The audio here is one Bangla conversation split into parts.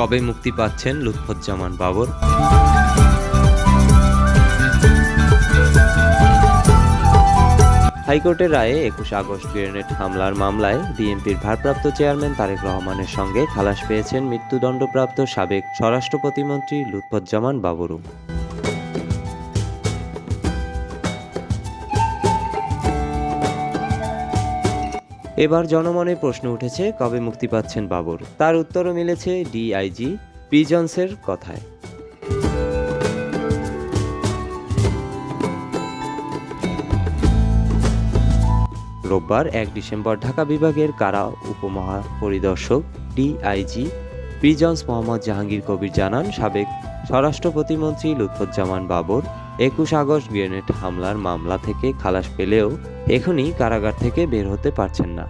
কবে মুক্তি পাচ্ছেন লুৎফুজ্জামান বাবর? হাইকোর্টের রায়ে একুশ আগস্ট গ্রেনেড হামলার মামলায় বিএনপির ভারপ্রাপ্ত চেয়ারম্যান তারেক রহমানের সঙ্গে খালাস পেয়েছেন মৃত্যুদণ্ডপ্রাপ্ত সাবেক স্বরাষ্ট্র প্রতিমন্ত্রী লুৎফুজ্জামান বাবরু এবার জনমনে প্রশ্ন উঠেছে, কবে মুক্তি পাচ্ছেন বাবর? তার উত্তরও মিলেছে ডিআইজি প্রিজন্সের কথায়। রোববার এক ডিসেম্বর ঢাকা বিভাগের কারা উপমহাপরিদর্শক ডিআইজি প্রিজন্স মোহাম্মদ জাহাঙ্গীর কবির জানান, সাবেক স্বরাষ্ট্র প্রতিমন্ত্রী লুৎফুজ্জামান বাবর একুশ আগস্ট গ্রেনেড হামলার মামলা থেকে খালাস পেলেও এখনই কারাগার থেকে বের হতে পারছেন না।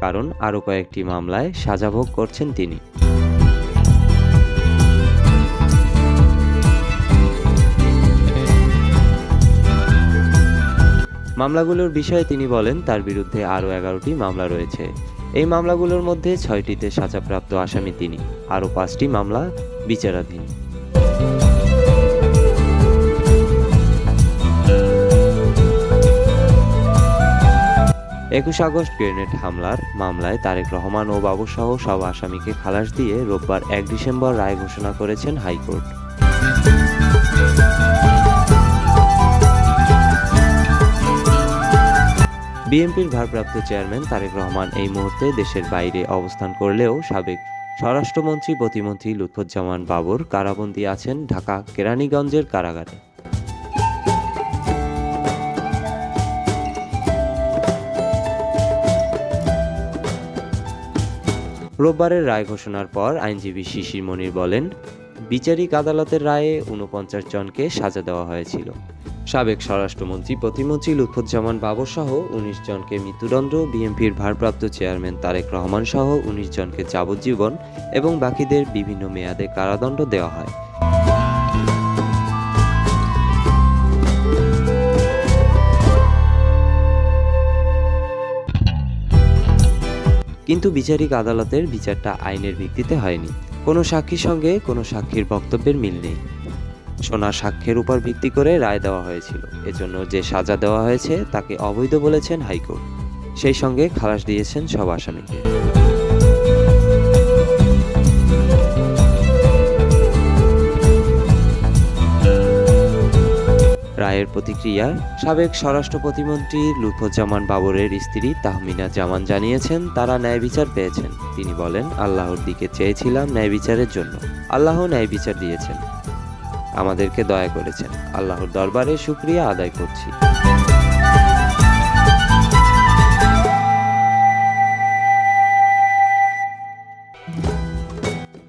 কারণ আরও কয়েকটি মামলায় সাজা ভোগ করছেন তিনি। মামলাগুলোর বিষয়ে তিনি বলেন, তার বিরুদ্ধে আরও এগারোটি মামলা রয়েছে। এই মামলাগুলোর মধ্যে ছয়টিতে সাজাপ্রাপ্ত আসামি তিনি, আরও পাঁচটি মামলা বিচারাধীন। একুশ আগস্ট গ্রেনেড হামলার মামলায় তারেক রহমান ও বাবুসহ সব আসামিকে খালাস দিয়ে রোববার এক ডিসেম্বর রায় ঘোষণা করেছেন হাইকোর্ট। বিএনপির ভারপ্রাপ্ত চেয়ারম্যান তারেক রহমান এই মুহূর্তে দেশের বাইরে অবস্থান করলেও সাবেক স্বরাষ্ট্রমন্ত্রী প্রতিমন্ত্রী লুৎফুজ্জামান বাবর কারাবন্দী আছেন ঢাকা কেরানীগঞ্জের কারাগারে। রোববারের রায় ঘোষণার পর আইনজীবী শিশির মনির বলেন বিচারিক আদালতের রায়ে উনপঞ্চাশ জনকে সাজা দেওয়া হয়েছিল। সাবেক স্বরাষ্ট্রমন্ত্রী প্রতিমন্ত্রী লুৎফুজ্জামান বাবর সহ উনিশ জনকে মৃত্যুদণ্ড, বিএনপির ভারপ্রাপ্ত চেয়ারম্যান তারেক রহমান সহ উনিশ জনকে যাবজ্জীবন এবং বাকিদের বিভিন্ন মেয়াদে কারাদণ্ড দেওয়া হয়। কিন্তু বিচারিক আদালতের বিচারটা আইনের ভিত্তিতে হয়নি। কোনো সাক্ষীর সঙ্গে কোনো সাক্ষীর বক্তব্যের মিল নেই। সোনার সাক্ষ্যের উপর ভিত্তি করে রায় দেওয়া হয়েছিল। এজন্য যে সাজা দেওয়া হয়েছে তাকে অবৈধ বলেছেন হাইকোর্ট। সেই সঙ্গে খালাস দিয়েছেন সব আসামিকে। রায়ের প্রতিক্রিয়ায় সাবেক স্বরাষ্ট্র প্রতিমন্ত্রী লুৎফুজ্জামান বাবরের স্ত্রী তাহমিনা জামান জানিয়েছেন, তারা ন্যায় বিচার পেয়েছেন। তিনি বলেন, আল্লাহর দিকে চেয়েছিলাম ন্যায় বিচারের জন্য। আল্লাহ ন্যায় বিচার দিয়েছেন। আমাদেরকে দয়া করেছেন। আল্লাহর দরবারে শুক্রিয়া আদায় করছি।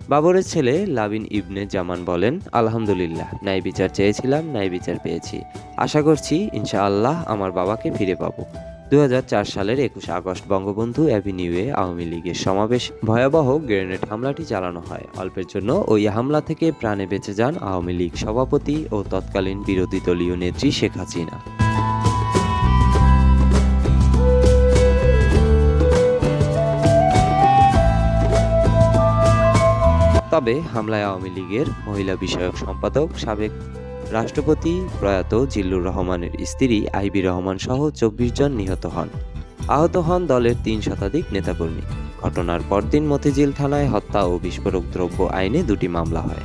বাবরের ছেলে লাবিন ইবনে জামান বলেন, আলহামদুলিল্লাহ, ন্যায় বিচার চেয়েছিলাম, ন্যায় বিচার পেয়েছি। আশা করছি, ইনশাআল্লাহ, আমার বাবাকে ফিরে পাবো। দু হাজার চার সালের একুশ আগস্ট বঙ্গবন্ধু অ্যাভিনিউয়ে আওয়ামী লীগের সমাবেশ। ভয়াবহ গ্রেনেড হামলাটি চালানো হয়। অল্পের জন্য ওই হামলা থেকে প্রাণে বেঁচে যান আওয়ামী লীগ সভাপতি ও তৎকালীন বিরোধী দলীয় নেত্রী শেখ হাসিনা। তবে হামলায় আওয়ামী লীগের মহিলা বিষয়ক সম্পাদক, সাবেক রাষ্ট্রপতি প্রয়াত জিল্লুর রহমানের স্ত্রী আইবি রহমান সহ চব্বিশ জন নিহত হন। আহত হন দলের তিন শতাধিক নেতাকর্মী। ঘটনার পরদিন মতিঝিল থানায় হত্যা ও বিস্ফোরক দ্রব্য আইনে দুটি মামলা হয়।